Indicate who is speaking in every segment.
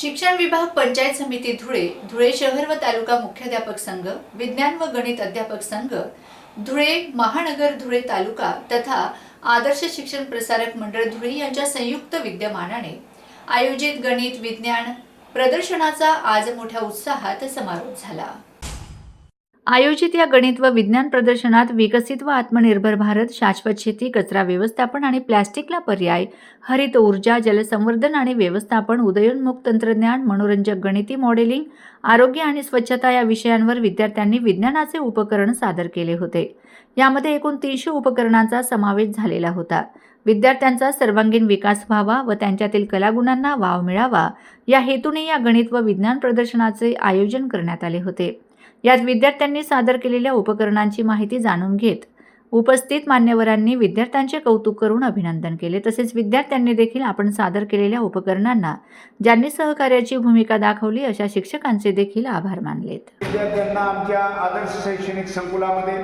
Speaker 1: शिक्षण विभाग पंचायत समिती धुळे धुळे शहर व तालुका मुख्याध्यापक संघ विज्ञान व गणित अध्यापक संघ धुळे महानगर धुळे तालुका तथा आदर्श शिक्षण प्रसारक मंडळ धुळे यांच्या संयुक्त विद्यमानाने आयोजित गणित विज्ञान प्रदर्शनाचा आज मोठ्या उत्साहात समारोप झाला. आयोजित या गणित व विज्ञान प्रदर्शनात विकसित व आत्मनिर्भर भारत शाश्वत शेती कचरा व्यवस्थापन आणि प्लॅस्टिकला पर्याय हरित ऊर्जा जलसंवर्धन आणि व्यवस्थापन उदयोन्मुख तंत्रज्ञान मनोरंजक गणिती मॉडेलिंग आरोग्य आणि स्वच्छता या विषयांवर विद्यार्थ्यांनी विज्ञानाचे उपकरण सादर केले होते. यामध्ये एकूण तीनशे उपकरणांचा समावेश झालेला होता. विद्यार्थ्यांचा सर्वांगीण विकास व्हावा व त्यांच्यातील कलागुणांना वाव मिळावा या हेतूने या गणित व विज्ञान प्रदर्शनाचे आयोजन करण्यात आले होते. यात विद्यार्थ्यांनी सादर केलेल्या उपकरणांची माहिती जाणून घेत उपस्थित मान्यवरांनी विद्यार्थ्यांचे कौतुक करून अभिनंदन केले. तसेच विद्यार्थ्यांनी देखील आपण सादर केलेल्या उपकरणांना ज्यांनी सहकार्याची भूमिका दाखवली अशा शिक्षकांचे देखील आभार मानलेत.
Speaker 2: विद्यार्थ्यांना आमच्या आदर्श शैक्षणिक संकुलामध्ये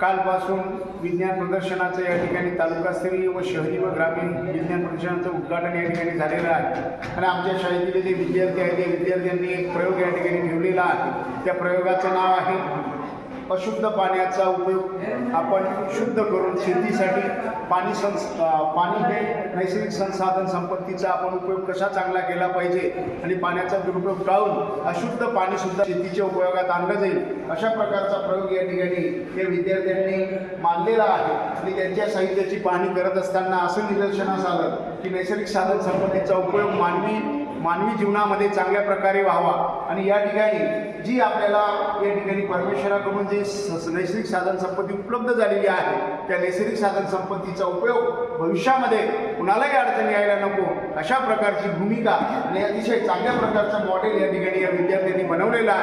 Speaker 2: कालपासून विज्ञान प्रदर्शनाचं या ठिकाणी तालुकास्तरीय व शहरी व ग्रामीण विज्ञान प्रदर्शनाचं उद्घाटन या ठिकाणी झालेलं आहे. आणि आमच्या शाळेतील जे विद्यार्थी आहेत त्या विद्यार्थ्यांनी एक प्रयोग या ठिकाणी ठेवलेला आहे. त्या प्रयोगाचं नाव आहे अशुद्ध पाण्याचा उपयोग. आपण शुद्ध करून शेतीसाठी पाणी संस पाणी हे नैसर्गिक संसाधन संपत्तीचा आपण उपयोग कसा चांगला केला पाहिजे आणि पाण्याचा दुरुपयोग टाळून अशुद्ध पाणीसुद्धा शेतीच्या उपयोगात आणलं जाईल अशा प्रकारचा प्रयोग या ठिकाणी या विद्यार्थ्यांनी मानलेला आहे. आणि त्यांच्या साहित्याची पाहणी करत असताना असं निदर्शनास आलं की नैसर्गिक साधन संपत्तीचा उपयोग मानवी मानवी जीवनामध्ये चांगल्या प्रकारे व्हावा. आणि या ठिकाणी जी आपल्याला या ठिकाणी परमेश्वराकडून जी स- नैसर्गिक साधन संपत्ती उपलब्ध झालेली आहे त्या नैसर्गिक साधन संपत्तीचा उपयोग भविष्यामध्ये कुणालाही अडचणी यायला नको अशा प्रकारची भूमिका आणि अतिशय चांगल्या प्रकारचं मॉडेल या ठिकाणी या विद्यार्थ्यांनी बनवलेलं आहे.